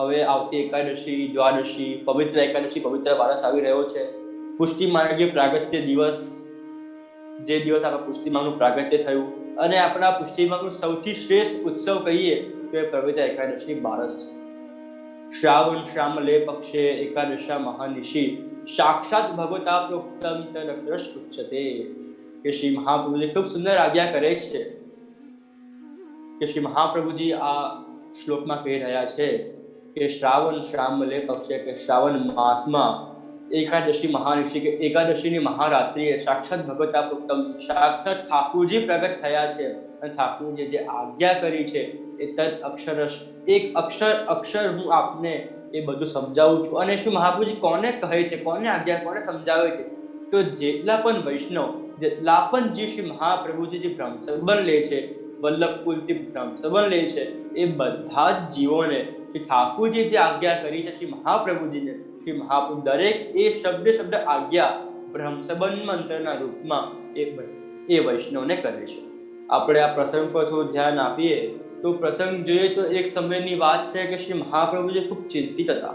હવે આવતી એકાદશી, દ્વાદશી, પવિત્ર એકાદશી, પવિત્ર વારસ આવી રહ્યો છે. પુષ્ટિ માર્ગે પ્રાગત્ય દિવસ, જે દિવસ આપણા માર્ગનું પ્રાગત્ય થયું. અને આપણા પુષ્ટિમાનું સૌથી શ્રેષ્ઠ ઉત્સવ કહીએ તો એ પવિત્ર એકાદશી બારસ છે. શ્રાવણ શ્યામલે પક્ષે એકાદશા મહાનિશી. સાક્ષાત ભગવતા પ્રોક્તમ તદક્ષરશ ઉચ્ચતે કે શ્રી મહાપ્રભુજી ખૂબ સુંદર આજ્ઞા કરે છે. કે શ્રી મહાપ્રભુજી આ શ્લોકમાં કહી રહ્યા છે. કે શ્રાવણ શ્યામલે પક્ષે કે શ્રાવણ માસમાં એકાદશી મહાનિશી કે એકાદશીની મહારાત્રિએ સાક્ષાત ભગવતા પ્રોક્તમ સાક્ષાત ઠાકુરજી પ્રગટ થયા છે. અને ઠાકુરજી જે આજ્ઞા કરી છે એ તદ અક્ષરશ, એક અક્ષર અક્ષર હું આપને એ બધું સમજાવું છું. અને શું મહાપ્રભુજી કોને કહે છે? કોને આજ્ઞા, કોને સમજાવે છે? તો જેટલા પણ વૈષ્ણવ, જેટલા પણ જે શ્રી મહાપ્રભુજી જે બ્રહ્મસંબંધ લે છે વલ્લભ કુલથી બ્રહ્મસંબંધ લે છે, એ બધા જ જીવોને શ્રી ઠાકુરજી જે આજ્ઞા કરી છે, શ્રી મહાપ્રભુજીને, શ્રી મહાપ્રભુ દરેક એ શબ્દ શબ્દ આજ્ઞા બ્રહ્મસંબંધ મંત્રના રૂપમાં એ એ વૈષ્ણવને કરે છે. આપણે આ પ્રસંગ પર થોડું ધ્યાન આપીએ, તો પ્રસંગ જોઈએ તો એક સમયની વાત છે કે શ્રી મહાપ્રભુજી ખૂબ ચિંતિત હતા.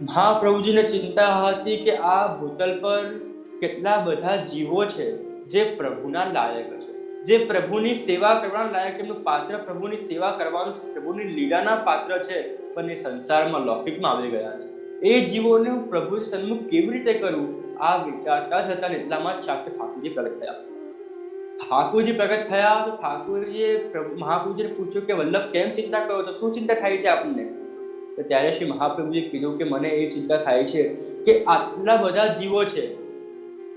મહાપ્રભુજીને ચિંતા હતી કે આ ભૂતલ પર કેટલા બધા જીવો છે જે પ્રભુના લાયક છે. જે પ્રભુની સેવા કરવા લાયક છે એમનું પાત્ર પ્રભુની સેવા કરવાનું છે, પ્રભુની લીલાના પાત્ર છે, પણ એ સંસારમાં લૌકિકમાં આવી ગયા છે. એ જીવોને હું પ્રભુ સન્મુખ કેવી રીતે કરું? આ વિચારતા જ એટલામાં જ ઠાકોરજી પ્રગટ થયા. ઠાકોરજી પ્રગટ થયા તો ઠાકોરજીએ પ્રભુ- મહાપ્રભુજીને પૂછ્યું કે, વલ્લભ, કેમ ચિંતા કરો છો? શું ચિંતા થાય છે આપણને? તો ત્યારે શ્રી મહાપ્રભુજીએ કીધું કે, મને એ ચિંતા થાય છે કે આટલા બધા જીવો છે,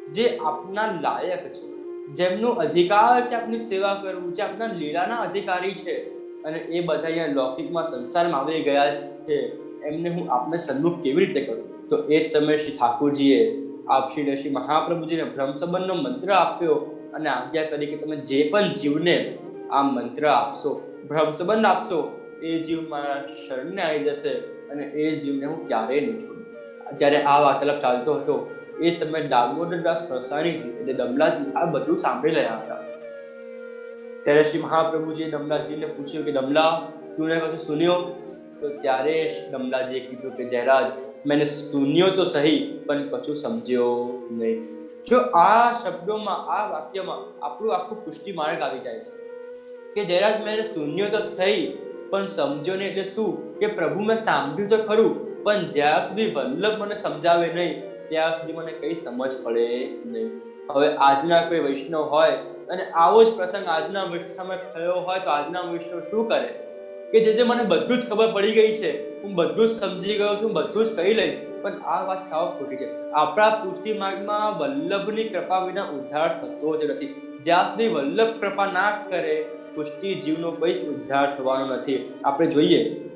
જે આપના લાયક છે. જેમનો અધિકાર છે, આપની સેવા કરવું છે, આપના લીલાના અધિકારી છે. અને એ બધા અહીંયા લૌકિકમાં સંસારમાં આવી ગયા છે. એમને હું આપને સન્મુખ કેવી રીતે કરું? તો એ જ સમયે શ્રી ઠાકોરજીએ આપ શ્રી શ્રી મહાપ્રભુજીને બ્રહ્મસંબંધનો મંત્ર આપ્યો અને આજ્ઞા કરી કે તમે જે પણ જીવને આ મંત્ર આપશો, બ્રહ્મસંબંધ આપશો, એ જીવ મારા શરણને આવી જશે અને એ જીવને હું ક્યારેય નહીં છોડું. જ્યારે આ વાર્તાલાપ ચાલતો હતો એ સમયે દામોદરદાસ પ્રસાણીજી એટલે દમલાજી આ બધું સાંભળી રહ્યા હતા. ત્યારે શ્રી મહાપ્રભુજીએ દમલાજીને પૂછ્યું કે દમલા તું ને કશું સુન્યો? તો ત્યારે દમલાજીએ કીધું કે, જયરાજ, મેં સુન્યો તો સહી, પણ કશું સમજ્યો નહીં. જો આ શબ્દોમાં, આ વાક્યમાં આપણું આખું પુષ્ટિ માર્ગ આવી જાય છે કે, જયરાજ, મેં સુન્યો તો થઈ પણ સમજ્યો નહીં એટલે શું? કે પ્રભુ, મેં સાંભળ્યું તો ખરું, પણ જ્યાં સુધી વલ્લભ મને સમજાવે નહીં ત્યાં સુધી મને કઈ સમજ પડે નહીં. હવે આજના કોઈ વૈષ્ણવ હોય અને આવો જ પ્રસંગ આજના વૈષ્ણવ સામે થયો હોય તો આજના વૈષ્ણવ શું કરે? કે જે જે મને બધું જ ખબર પડી ગઈ છે, હું બધું જ સમજી ગયો છું બધું જ કહી લઈ પણ આ વાત સાવ ખોટી છે. આપણા પુષ્ટિ માર્ગમાં વલ્લભની કૃપા વિના ઉદ્ધાર થતો જ નથી. જ્યાં સુધી વલ્લભ કૃપા ના કરે, પુષ્ટિ જીવનો કોઈ જ ઉદ્ધાર થવાનો નથી. આપણે જોઈએ.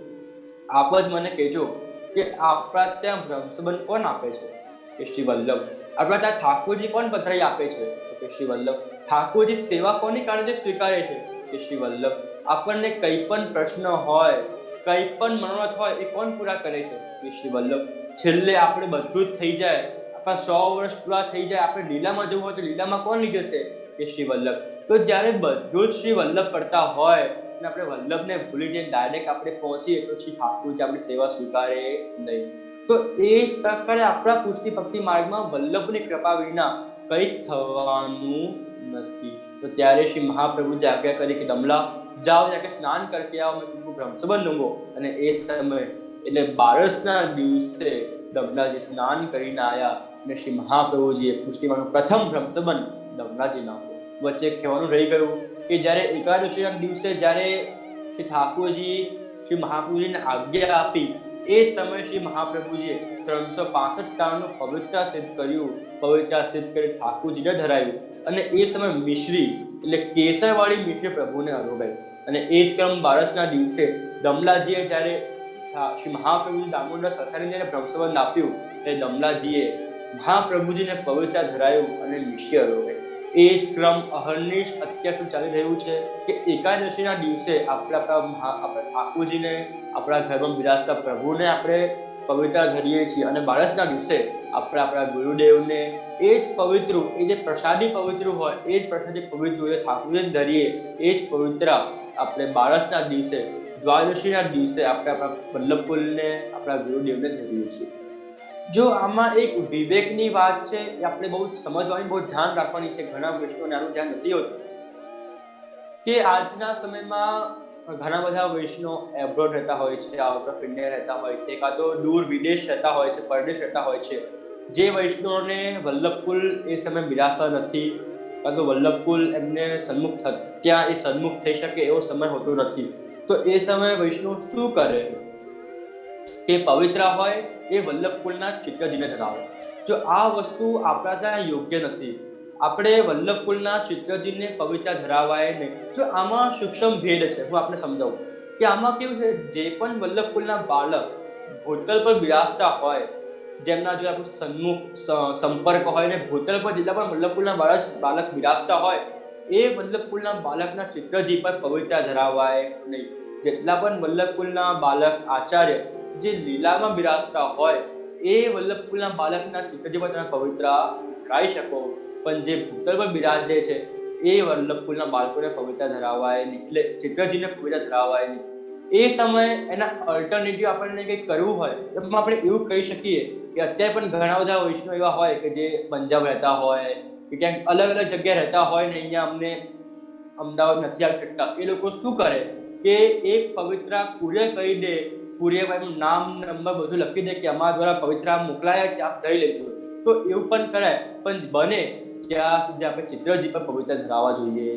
આપ જ મને કહેજો કે આપણા ત્યાં બ્રહ્મસંબંધ કોણ આપે છે? કે શ્રી વલ્લભ આપણા ત્યાં ઠાકોરજી પણ પધરાઈ આપે છે? તો કે શ્રી વલ્લભ ઠાકોરજી સેવા કોની કારણે સ્વીકારે છે? કે શ્રી વલ્લભ આપણને કંઈ પણ પ્રશ્ન હોય, કંઈ પણ મનોરથ હોય, એ કોણ પૂરા કરે છે? કે શ્રી વલ્લભ છેલ્લે આપણે બધું જ થઈ જાય. આપણા સો વર્ષ પૂરા થઈ જાય. આપણે લીલામાં જવું હોય તો લીલામાં કોણ લઈ જશે કે શ્રી વલ્લભ તો જ્યારે બધું જ શ્રી વલ્લભ કરતા હોય અને આપણે વલ્લભને ભૂલી જઈને ડાયરેક્ટ આપણે પહોંચીએ, તો શ્રી ઠાકોરજી આપણી સેવા સ્વીકારે નહીં. તો એ જ પ્રકારે આપણા પુષ્ટિ ભક્તિ માર્ગમાં વલ્લભની કૃપા વિના કંઈ થવાનું નથી. તો ત્યારે શ્રી મહાપ્રભુજી આજ્ઞા કરી કે દમલા જાઓ જાકે સ્નાન કરકે આવો. મેં તુમકો બ્રહ્મસંબંધ લૂંગો અને એ સમય, એટલે બારસના દિવસે દમલાજી સ્નાન કરીને આવ્યા અને શ્રી મહાપ્રભુજીએ પુષ્ટિમાનું પ્રથમ બ્રહ્મસંબંધ દમલાજી નાખ્યો વચ્ચે કહેવાનું રહી ગયું કે જ્યારે એકાદશીના દિવસે જ્યારે શ્રી ઠાકોરજી શ્રી મહાપ્રભુજીને આજ્ઞા આપી એ સમયે શ્રી મહાપ્રભુજીએ ત્રણસો પાસઠ કાળનું પવિત્રતા સિદ્ધ કર્યું. પવિત્રતા સિદ્ધ કરી ઠાકુરજીને ધરાયું અને એ સમયે મિશ્રી એટલે કેસરવાળી મિશ્રી પ્રભુને અનુભવી અને એ જ ક્રમ બારસના દિવસે દમલાજીએ જ્યારે શ્રી મહાપ્રભુજી દામોદર સસારીને જ્યારે ભ્રમસંબંધ આપ્યું ત્યારે દમલાજીએ મહાપ્રભુજીને પવિત્રતા ધરાયું અને મિશ્રી અનુભાઈ એ જ ક્રમ અહર્નિશ અત્યાર સુધી ચાલી રહ્યું છે કે એકાદશીના દિવસે આપણે આપણા આપણા ઠાકોરજીને, આપણા ઘરમાં બિરાજતા પ્રભુને આપણે પવિત્ર ધરીએ છીએ અને બારસના દિવસે આપણે આપણા ગુરુદેવને એ જ પવિત્ર, એ જે પ્રસાદી પવિત્ર હોય, એ જ પ્રસાદી પવિત્ર હોય ઠાકોરજીને ધરીએ, એ જ પવિત્ર આપણે બારસના દિવસે, દ્વાદશીના દિવસે આપણે આપણા વલ્લભકુલને, આપણા ગુરુદેવને ધરીએ છીએ. જો આમાં એક વિવેકની વાત છે, એ આપણે બહુ સમજવાની, બહુ ધ્યાન રાખવાની છે. ઘણા વૈષ્ણવને આનું ધ્યાન નથી હોતું. કે આજના સમયમાં ઘણા બધા વૈષ્ણવ એબ્રોડ રહેતા હોય છે આઉટ ઓફ ઇન્ડિયા રહેતા હોય છે, કાં તો દૂર વિદેશ રહેતા હોય છે, પરદેશ રહેતા હોય છે. જે વૈષ્ણવને વલ્લભકુલ એ સમય બિરાસા નથી, કાં તો વલ્લભકુલ એમને સન્મુખ ત્યાં એ સન્મુખ થઈ શકે એવો સમય હોતો નથી. તો એ સમયે વૈષ્ણવ શું કરે? કે પવિત્ર હોય, એ વલ્લભકુલના ચિત્રજીને ધરાવે. જો આ વસ્તુ આપણા ત્યાં યોગ્ય નથી, આપણે વલ્લભકુલના ચિત્રજીને પવિત્ર ધરાવાય નહીં. જો આમાં સૂક્ષ્મ ભેદ છે, હું આપણે સમજાવું. કે આમાં કેવું છે, જે પણ વલ્લભકુલના બાળક ભૂતલ પર બિરાજતા હોય, જેમના જો આપણું સન્મુખ સંપર્ક હોય ને ભૂતલ પર જેટલા પણ વલ્લભકુલના બાળક બાળક બિરાજતા હોય, એ વલ્લભ કુલના બાળકના ચિત્રજી પર પવિત્ર ધરાવાય નહીં. જેટલા પણ વલ્લભ કુલના બાળક આચાર્ય જે લીલામાં બિરાજતા હોય, એ વલ્લભકુલના બાળકના ચિત્રજીમાં તમે પવિત્ર ધરાવી શકો. પણ જે ભૂતલ પર બિરાજે છે, એ વલ્લભકુલના બાળકોને પવિત્ર ધરાવાય નહીં. એટલે ચિત્રજીને પવિત્ર ધરાવાય નહીં. એ સમયે એના અલ્ટરનેટિવ આપણને કંઈક કરવું હોય તો આપણે એવું કહી શકીએ કે અત્યારે પણ ઘણા બધા વૈષ્ણવ એવા હોય કે જે પંજાબ રહેતા હોય, કે ક્યાંક અલગ અલગ જગ્યાએ રહેતા હોય ને અહીંયા અમને અમદાવાદ નથી આવી શકતા. એ લોકો શું કરે? કે એક પવિત્ર કુરિયર કહી દે કુરિયર એનું નામ નંબર બધું લખી દે કે અમારા દ્વારા પવિત્ર મોકલાયા છે આપ ધરી લેજો. તો એવું પણ કરાય, પણ બને ત્યાં સુધી આપણે ચિત્રજી પર પવિત્ર ધરાવવા જોઈએ.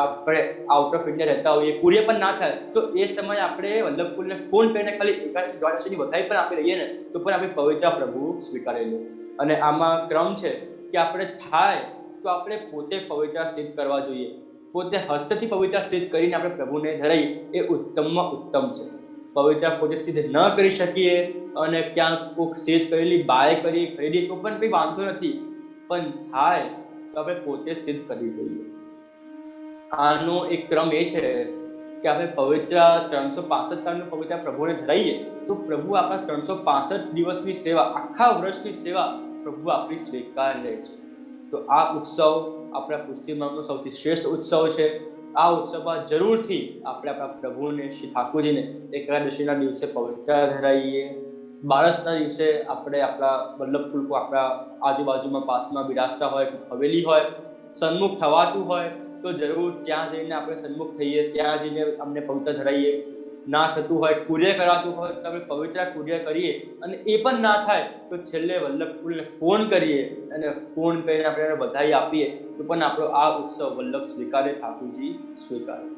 આપણે આઉટ ઓફ ઇન્ડિયા રહેતા હોઈએ, કુરિયર પણ ના થાય, તો એ સમયે આપણે વલ્લભકુલને ફોન કરીને ખાલી એકાદશી દ્વાદશીની વધાઈ પણ આપી રહીએ ને, તો પણ આપણે પવિત્ર પ્રભુ સ્વીકારી લે. અને આમાં ક્રમ છે કે આપણે થાય તો આપણે પોતે પવિત્ર સિદ્ધ કરવા જોઈએ. પોતે હસ્તથી પવિત્ર સિદ્ધ કરીને આપણે પ્રભુને ધરાઈ, એ ઉત્તમમાં ઉત્તમ છે. પવિત્ર પોતે સિદ્ધ ન કરી શકીએ અને ક્યાંક કોઈક સિદ્ધ કરેલી બાય કરી, ખરીદી, તો પણ કંઈ વાંધો નથી. પણ થાય તો આપણે પોતે સિદ્ધ કરવી જોઈએ. આનો એક ક્રમ એ છે કે આપણે પવિત્ર ત્રણસો પાસઠ તારનું પવિત્ર પ્રભુને ધરાઈએ, તો પ્રભુ આપણા ત્રણસો પાસઠ દિવસની સેવા, આખા વર્ષની સેવા પ્રભુ આપણી સ્વીકાર લે છે. તો આ ઉત્સવ આપણા પુષ્ટિમાનો સૌથી શ્રેષ્ઠ ઉત્સવ છે. આ ઉત્સવમાં જરૂરથી આપણે આપણા પ્રભુને, શ્રી ઠાકોરજીને એકાદશીના દિવસે પવિત્ર ધરાવીએ બારસના દિવસે આપણે આપણા વલ્લભ કુલકો આપણા આજુબાજુમાં પાસમાં બિરાજતા હોય, હવેલી હોય, સન્મુખ થવાતું હોય, તો જરૂર ત્યાં જઈને આપણે સન્મુખ થઈએ, ત્યાં જઈને અમને પવિત્ર ધરાઈએ. ના થતું હોય કુર્ય કરાતું હોય તો આપણે પવિત્ર કુર્ય કરીએ અને એ પણ ના થાય, તો છેલ્લે વલ્લભપુરને ફોન કરીએ અને ફોન કરીને આપણે એને બધાઈ આપીએ, તો પણ આપણો આ ઉત્સવ વલ્લભ સ્વીકારે, ઠાકુરજી સ્વીકારે.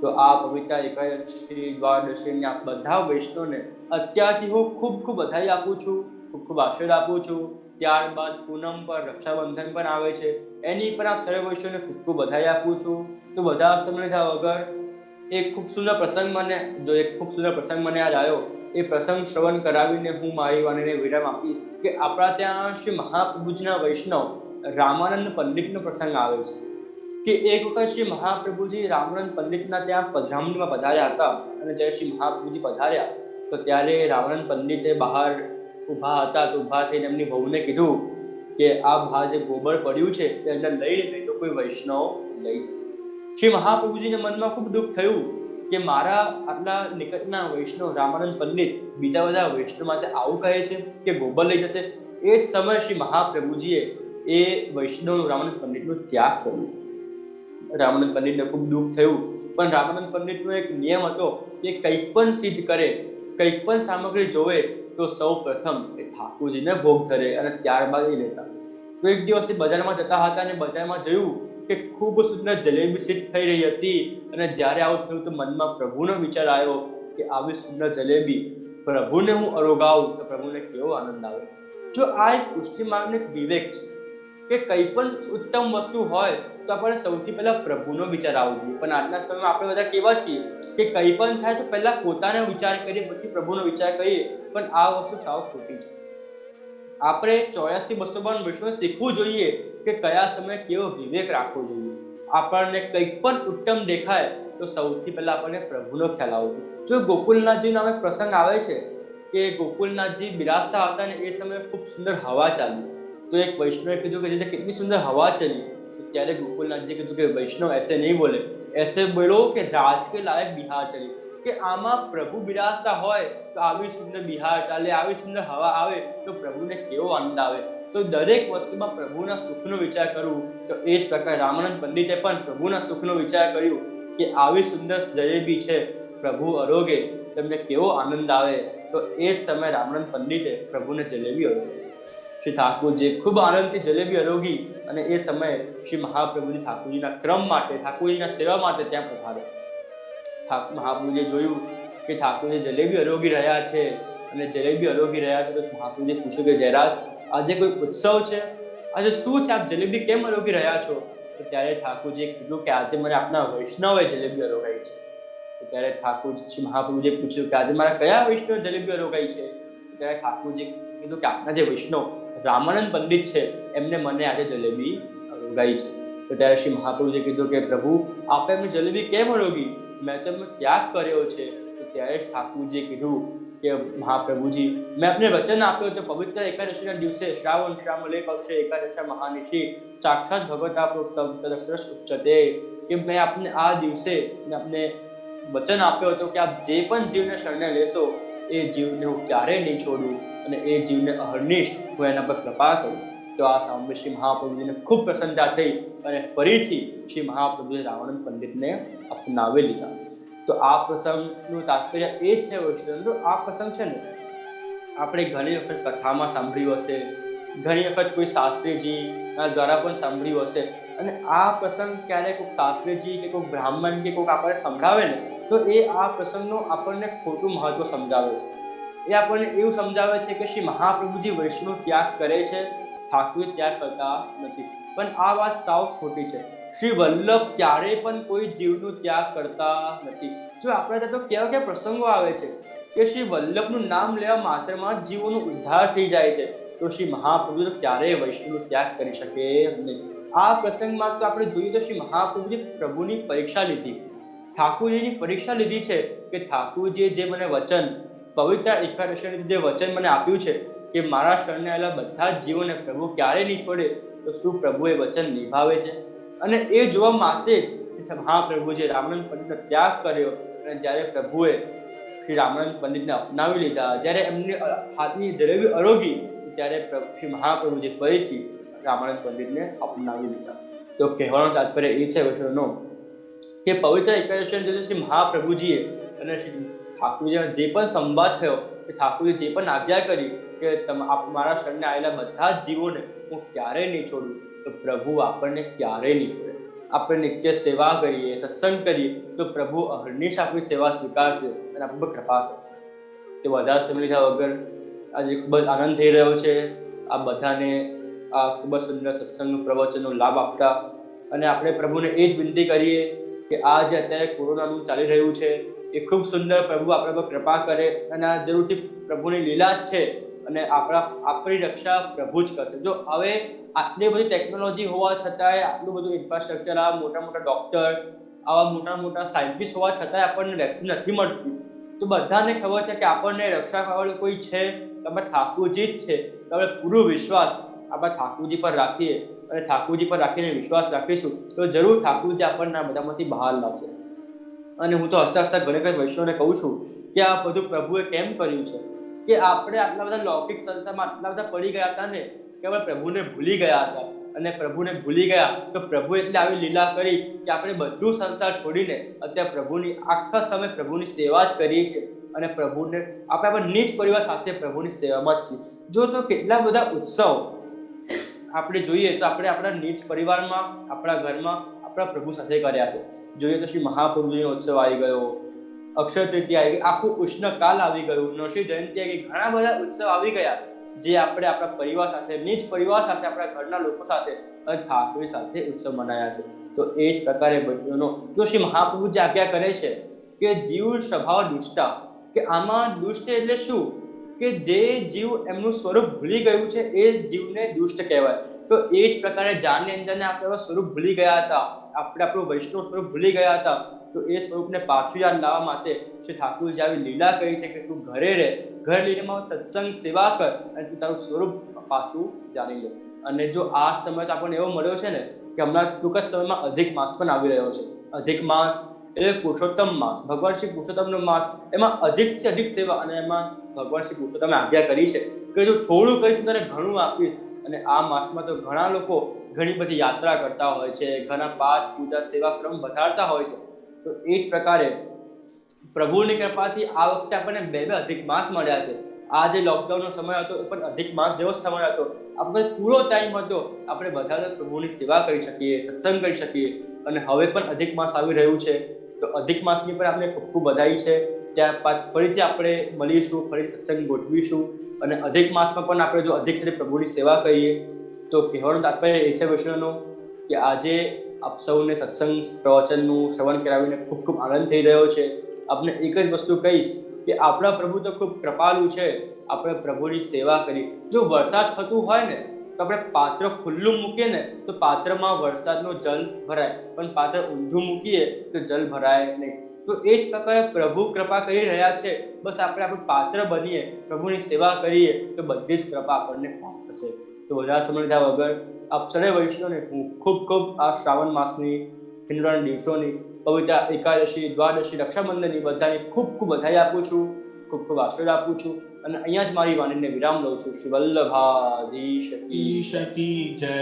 તો આ પવિત્ર એકાદશી દ્વાદશીની આ બધા વૈષ્ણવને અત્યારથી હું ખૂબ ખૂબ બધાઈ આપું છું, ખૂબ ખૂબ આશીર્વાદ આપું છું. ત્યારબાદ પૂનમ પર રક્ષાબંધન પણ આવે છે. એની પર આપ સર્વ વૈષ્ણવને ખૂબ ખૂબ બધાઈ આપું છું. તો બધા સમય થયા વગર એક ખૂબ સુંદર પ્રસંગ મને, જો એક ખૂબ સુંદર પ્રસંગ મને આજ આવ્યો, એ પ્રસંગ શ્રવણ કરાવીને હું મારી વાણીને વિરામ આપીશ કે આપણા ત્યાં શ્રી મહાપ્રભુજીના વૈષ્ણવ રામાનંદ પંડિતનો પ્રસંગ આવે છે. કે એક વખત શ્રી મહાપ્રભુજી રામાનંદ પંડિતના ત્યાં પધરામણીમાં પધાર્યા હતા અને જ્યારે શ્રી મહાપ્રભુજી પધાર્યા, તો ત્યારે રામાનંદ પંડિતે બહાર ઊભા હતા તો ઊભા થઈને એમની વહુને કીધું કે આ બહાર જે ગોબર પડ્યું છે, એને લઈ નહીં તો કોઈ વૈષ્ણવ લઈ જશે. શ્રી મહાપ્રભુજીને મનમાં ખૂબ દુઃખ થયું કે મારા આટલા નિકટના વૈષ્ણવ રામાનંદ પંડિત બીજા બધા વૈષ્ણવ માટે આવું કહે છે કે ગોબર લઈ જશે, એ જ સમયે શ્રી મહાપ્રભુજીએ એ વૈષ્ણવ રામાનંદ પંડિતનો ત્યાગ કર્યો. રામાનંદ પંડિતને ખૂબ દુઃખ થયું, પણ રામાનંદ પંડિતનો એક નિયમ હતો કે કંઈક પણ સિદ્ધ કરે, કંઈક પણ સામગ્રી જોવે, તો સૌ પ્રથમ એ ઠાકોરજીને ભોગ ધરે અને ત્યારબાદ એ લેતા. તો એક દિવસ એ બજારમાં જતા હતા અને બજારમાં જોયું કે ખૂબ સુંદર જલેબી થઈ રહી હતી અને જ્યારે આવું થયું તો મનમાં પ્રભુનો વિચાર આવ્યો કે આવી સુંદર જલેબી પ્રભુને હું અરોગાવું તો પ્રભુને કેવો આનંદ આવે. જો આ એક પુષ્ટિ માર્ગનો એક વિવેક છે કે કંઈ પણ ઉત્તમ વસ્તુ હોય તો આપણે સૌથી પહેલાં પ્રભુનો વિચાર આવવો જોઈએ. પણ આજના સમયમાં આપણે બધા કેવા છીએ કે કંઈ પણ થાય તો પહેલાં પોતાનો વિચાર કરીએ, પછી પ્રભુનો વિચાર કરીએ, પણ આ વસ્તુ સાવ ખોટી છે. આપણે ચોર્યાસી બસો બાવન વિશ્વ શીખવું જોઈએ કે કયા સમયે કેવો વિવેક રાખવો જોઈએ. આપણને કંઈક પણ ઉત્તમ દેખાય, તો સૌથી પહેલાં આપણને પ્રભુનો ખ્યાલ આવવો જોઈએ. જો ગોકુલનાથજી નામે પ્રસંગ આવે છે, કે ગોકુલનાથજી બિરાજતા હતા ને એ સમયે ખૂબ સુંદર હવા ચાલી. તો એક વૈષ્ણવે કીધું કે જે કેટલી સુંદર હવા ચલી. તો ત્યારે ગોકુલનાથજી કીધું કે વૈષ્ણવ એસે નહીં બોલે. એસે બોલો કે રાજ કે લાયક બિહાર ચલી. કે આમાં પ્રભુ બિરાજતા હોય, તો આવી સુંદર બિહાર ચાલે, આવી સુંદર હવા આવે, તો પ્રભુને કેવો આનંદ આવે? તો દરેક વસ્તુમાં પ્રભુના સુખનો વિચાર કરવું તો એ જ પ્રકાર રામાનંદ પંડિતે પણ પ્રભુના સુખનો વિચાર કર્યો કે આવી સુંદર જલેબી છે, પ્રભુ અરોગે, તમને કેવો આનંદ આવે? તો એ જ સમયે રામાનંદ પંડિતે પ્રભુને જલેબી અરોગી. શ્રી ઠાકોરજી ખૂબ આનંદથી જલેબી અરોગી અને એ સમયે શ્રી મહાપ્રભુજી ઠાકોરજીના ક્રમ માટે, ઠાકોરજીના સેવા માટે ત્યાં પધાર્યા. મહાપ્રભુજીએ જોયું કે ઠાકોરજી જલેબી અરોગી રહ્યા છે અને જલેબી અરોગી રહ્યા છે તો મહાપ્રભુજીએ પૂછ્યું કે જયરાજ આજે કોઈ ઉત્સવ છે? આજે શું છે? આપ જલેબી કેમ અરોગી રહ્યા છો? તો ત્યારે ઠાકોરજીએ કીધું કે આજે મને આપના વૈષ્ણવે જલેબી અરોગાઈ છે. તો ત્યારે ઠાકોરજી મહાપ્રભુજીએ પૂછ્યું કે આજે મારા કયા વૈષ્ણવ જલેબી અરોગાઈ છે? ત્યારે ઠાકોરજી કીધું કે આપના જે વૈષ્ણવ રામાનંદ પંડિત છે, એમને મને આજે જલેબી અરોગાઈ છે. તો ત્યારે શ્રી મહાપ્રભુજીએ કીધું કે પ્રભુ, આપે એમને જલેબી કેમ અરોગી? મેં તો એમનો ત્યાગ કર્યો છે. તો ત્યારે ઠાકુરજીએ કીધું કે મહાપ્રભુજી, મેં આપને વચન આપ્યું તો પવિત્ર એકાદશીના દિવસે શ્રાવણ શ્રામલે પક્ષે એકાદશા મહાનિશી, સાક્ષાત ભગવતા પ્રોક્તમ તદક્ષરસ ઉચ્ચતે. કે મેં આપને આ દિવસે આપને વચન આપ્યો હતો કે આપ જે પણ જીવને શરણે લેશો, એ જીવને હું ક્યારેય નહીં છોડું અને એ જીવને અહર્નિશ હું એના પર કૃપા કરીશ. તો આ સાંભળી શ્રી મહાપ્રભુજીને ખૂબ પ્રસન્નતા થઈ અને ફરીથી શ્રી મહાપ્રભુએ રાવણ પંડિતને અપનાવી લીધા તો આ પ્રસંગનું તાત્પર્ય એ જ છે વૈષ્ણવ આ પ્રસંગ છે ને, આપણે ઘણી વખત કથામાં સાંભળ્યું હશે, ઘણી વખત કોઈ શાસ્ત્રીજી દ્વારા પણ સાંભળ્યું હશે, અને આ પ્રસંગ ક્યારેક કોઈ શાસ્ત્રીજી કે કોઈ બ્રાહ્મણ કે કોઈક આપણને સંભળાવે ને, તો એ આ પ્રસંગનું આપણને ખોટું મહત્વ સમજાવે છે. એ આપણને એવું સમજાવે છે કે શ્રી મહાપ્રભુજી વૈષ્ણવ ત્યાગ કરે છે, ઠાકુર ત્યાગ કરતા નથી. પણ આ વાત સાવ ખોટી છે. શ્રી વલ્લભ ક્યારેય પણ કોઈ જીવનું ત્યાગ કરતા નથી. જો આપણે ત્યાં તો કેવા કેવા પ્રસંગો આવે છે કે શ્રી વલ્લભનું નામ લેવા માત્રમાં જીવોનો ઉદ્ધાર થઈ જાય છે, તો શ્રી મહાપ્રભુ તો ક્યારેય વૈષ્ણવનો ત્યાગ કરી શકે નહીં. આ પ્રસંગમાં તો આપણે જોઈએ તો શ્રી મહાપ્રભુએ પ્રભુની પરીક્ષા લીધી. ઠાકુરજીની પરીક્ષા લીધી છે કે ઠાકુરજીએ જે મને વચન, પવિત્ર એકાદશીનું જે વચન મને આપ્યું છે કે મારા શરણે આવેલા બધા જ જીવોને પ્રભુ ક્યારે નહીં છોડે, તો શું પ્રભુએ વચન નિભાવે છે? અને એ જોવા માટે જ મહાપ્રભુજે રામાનંદ પંડિતનો ત્યાગ કર્યો અને જ્યારે પ્રભુએ શ્રી રામાનંદ પંડિતને અપનાવી લીધા, જ્યારે એમની હાથની જલેબી અરોગી, ત્યારે શ્રી મહાપ્રભુજી ફરીથી રામાનંદ પંડિતને અપનાવી લીધા. તો કહેવાનો તાત્પર્ય એ છે વૈષ્ણવનો કે પવિત્ર એકાદશી દિવસે શ્રી મહાપ્રભુજીએ અને શ્રી ઠાકુરજીનો જે પણ સંવાદ થયો, કે ઠાકુરજી જે પણ આજ્ઞા કરી કે તમ મારા શરણને આવેલા બધા જ જીવોને હું ક્યારેય નહીં છોડું તો પ્રભુ આપણને ક્યારેય નહીં છોડે. આપણે નિત્ય સેવા કરીએ, સત્સંગ કરીએ, તો પ્રભુ અહર્નિશ આપણી સેવા સ્વીકારશે અને આપણે પર કૃપા કરશે. તે વધારે સમય લીધા વગર આજે ખૂબ જ આનંદ થઈ રહ્યો છે. આ બધાને આ ખૂબ જ સુંદર સત્સંગનું પ્રવચનનો લાભ આપતા અને આપણે પ્રભુને એ જ વિનંતી કરીએ કે આ જે અત્યારે કોરોનાનું ચાલી રહ્યું છે, એ ખૂબ સુંદર પ્રભુ આપણા પર કૃપા કરે અને આ જરૂરથી પ્રભુની લીલા જ છે. અને આપણા, આપણી રક્ષા પ્રભુ જ કરશે. જો હવે આટલી બધી ટેકનોલોજી હોવા છતાંય આટલું બધું ઇન્ફ્રાસ્ટ્રક્ચર આ મોટા મોટા ડૉક્ટર આવા મોટા મોટા સાયન્ટિસ્ટ હોવા છતાંય આપણને વેક્સિન નથી મળતી. તો બધાને ખબર છે કે આપણને રક્ષા કરવાનું કોઈ છે? તમે ઠાકુરજી જ છે. તમે પૂરો વિશ્વાસ આપણે ઠાકુરજી પર રાખીએ અને ઠાકુરજી પર રાખીને વિશ્વાસ રાખીશું. તો જરૂર ઠાકુરજી આપણને આ બધામાંથી બહાર લાવશે. અને હું તો હસતા હસતા ઘણી વખત વૈષ્ણવને કહું છું કે આ બધું પ્રભુએ કેમ કર્યું છે? કે આપણે આટલા બધા લૌકિક સંસારમાં આટલા બધા પડી ગયા હતા ને કે આપણે પ્રભુને ભૂલી ગયા હતા. અને પ્રભુને ભૂલી ગયા તો પ્રભુ એટલે આવી લીલા કરી કે આપણે બધું સંસાર છોડીને અત્યારે પ્રભુની, આખા સમય પ્રભુની સેવા જ કરીએ છીએ. અને પ્રભુને, આપણે આપણા નીચ પરિવાર સાથે પ્રભુની સેવામાં જ છીએ. જો તો કેટલા બધા ઉત્સવ આપણે જોઈએ તો આપણે આપણા નીચ પરિવારમાં, આપણા ઘરમાં આપણા પ્રભુ સાથે કર્યા છે. જોઈએ તો શ્રી મહાપ્રભુજીનો ઉત્સવ આવી ગયો. અક્ષય તૃતીયા આવી ગઈ આખું ઉષ્ણકાલ આવી ગયું. નરસિંહ જયંતિ આવી ઘણા બધા ઉત્સવ આવી ગયા, જે આપણે આપણા પરિવાર સાથે, નિજ પરિવાર સાથે, આપણા ઘરના લોકો સાથે અને ઠાકોર સાથે ઉત્સવ મનાયા છે. તો એ જ પ્રકારે બહેનો તો શ્રી મહાપ્રભુ જે આજ્ઞા કરે છે કે જીવ સ્વભાવ દુષ્ટા, કે આમાં દુષ્ટ એટલે શું? કે જે જીવ એમનું સ્વરૂપ ભૂલી ગયું છે એ જીવને દુષ્ટ કહેવાય. તો એ જ પ્રકારે જાનની અંજાને આપણે સ્વરૂપ ભૂલી ગયા હતા. આપણે આપણું વૈષ્ણવ સ્વરૂપ ભૂલી ગયા હતા. તો એ સ્વરૂપને પાછું યાદ લાવવા માટે શ્રી ઠાકુરજી આવી લીલા કરી છે કે તું ઘરે રહે, ઘર લઈને સત્સંગ સેવા કર અને તું તારું સ્વરૂપ પાછું જાણી લે. અને જો આ સમય તો આપણને એવો મળ્યો છે ને કે હમણાં ટૂંક જ સમયમાં અધિક માસ પણ આવી રહ્યો છે. અધિક માસ એટલે પુરુષોત્તમ માસ. ભગવાન શ્રી પુરુષોત્તમનો માસ. એમાં અધિકથી અધિક સેવા અને એમાં ભગવાન શ્રી પુરુષોત્તમે આજ્ઞા કરી છે કે જો થોડું કરીશ તને ઘણું આપીશ. અને આ માસમાં તો ઘણા લોકો ઘણી બધી યાત્રા કરતા હોય છે, ઘણા પાઠ પૂજા સેવા ક્રમ વધારતા હોય છે. તો એ જ પ્રકારે પ્રભુની કૃપાથી આ વખતે આપણને બે બે અધિક માસ મળ્યા છે. આ જે લોકડાઉનનો સમય હતો, એ પણ અધિક માસ જેવો સમય હતો. આપણે પૂરો ટાઈમ હતો, આપણે બધા પ્રભુની સેવા કરી શકીએ, સત્સંગ કરી શકીએ અને હવે પણ અધિક માસ આવી રહ્યું છે. તો અધિક માસની પણ આપણે ખૂબ ખૂબ વધાઈ છે. ત્યારબાદ ફરીથી આપણે મળીશું, ફરી સત્સંગ ગોઠવીશું અને અધિક માસમાં પણ આપણે જો અધિક પ્રભુની સેવા કરીએ, તો કહેવાનું તાત્પર્ય એ છે વિષ્ણુનું કે આજે આપ સૌને સત્સંગ પ્રવચનનું શ્રવણ કરાવીને ખૂબ ખૂબ આનંદ થઈ રહ્યો છે. આપને એક જ વસ્તુ કહીશ કે આપણા પ્રભુ તો ખૂબ કૃપાલુ છે. આપણે પ્રભુની સેવા કરી. જો વરસાદ થતું હોય ને, તો આપણે પાત્ર ખુલ્લું મૂકીએ ને, તો પાત્રમાં વરસાદનો જલ ભરાય. પણ પાત્ર ઊંધું મૂકીએ, તો જલ ભરાય નહીં. તો એ જ પ્રકારે પ્રભુ કૃપા કરી રહ્યા છે. બસ આપણે આપણું પાત્ર બનીએ, પ્રભુની સેવા કરીએ, તો બધી જ કૃપા આપણને પ્રાપ્ત થશે. તો વધારે સમય થયા વગર આપ સરે વૈષ્ણવને હું ખૂબ ખૂબ આ શ્રાવણ માસની હિન્દુરાણ દિવસોની, પવિત્ર એકાદશી, દ્વાદશી, રક્ષાબંધનની બધાની ખૂબ ખૂબ બધાઈ આપું છું, ખૂબ ખૂબ આશીર્વાદ આપું છું અને અહીંયા જ મારી વાણીને વિરામ લઉં છું. શ્રી વલ્લભાધીશ શકી જય.